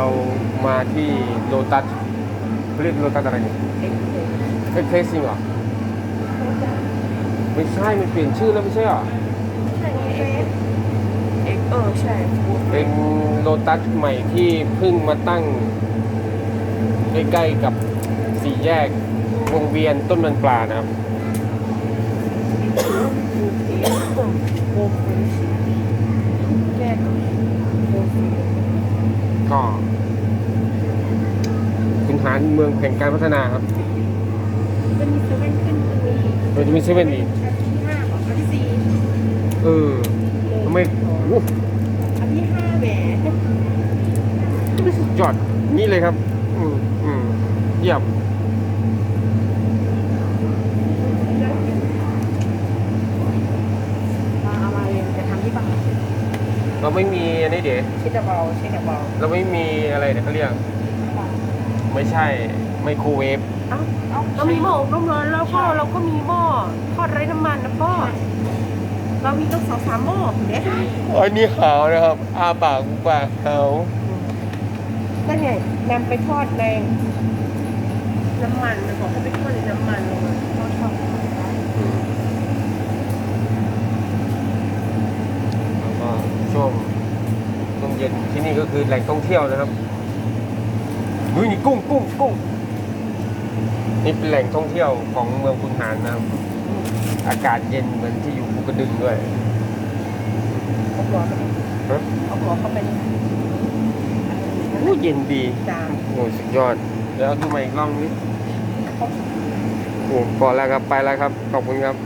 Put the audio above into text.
เรามาที่โลตัสเรียกโลตัสอะไรเนี่ยเอ็กซ์เอ็กเพรสซิ่งเหรอ ไม่ใช่ มันเปลี่ยนชื่อแล้วไม่ใช่เหรอ ใช่เอ็กซ์เอ็กซ์เออใช่เป็นโลตัสใหม่ที่เพิ่งมาตั้ง ใกล้ๆกับสี่แยกวงเวียนต้นมันปลานะครับโกฟูชิแยกโกฟู ก็คุณหารเมืองแห่งการพัฒนาครับมันมีเซเว่นขึ้นตรงนี้โดยจะมีเซเว่นอีกอันที่ห้าเหรออันที่สี่เออทำไมโอ้อันที่ห้าแหมสุดยอดนี่เลยครับ อืมอืมเยี่ยมมาเอามาเรียนจะทำที่บ้านเราไม่มีอันนี้เดี๋ยวเช็ดเบาเช็ดเบาเราไม่มีอะไรเนี่ยเขาเรียก ไม่ใช่ไมโครเวฟเอ้าเรามีหม้ออบลมร้อนแล้วก็เราก็มีหม้อทอดไร้น้ำมันนะพ่อเรามีต้องสองสามหม้อเด็ดอันนี้ขาวนะครับ อาปากปากขาวนั่นไงนำไปทอดในน้ำมันมันบอกให้ไปทอดในน้ำมันลงมาทอดทอดแล้วก็ช่วงช่วงเย็นที่นี่ก็คือแหล่งท่องเที่ยวนะครับ เฮ้ยนี่กุ้งกุ้งกุ้งนี่เป็นแหล่งท่องเที่ยวของเมืองคุนหารนะครับ อากาศเย็นเหมือนที่อยู่ภูกระดึงด้วยเอาหัวไปดิฮะเอาหัวเข้าไปดิโอ้เย็นดีจานโอ้สุดยอดเดี๋ยวเอาดูใหม่อีกรอบนี้โอ้พอแล้วครับไปแล้วครับ ขอบคุณครับ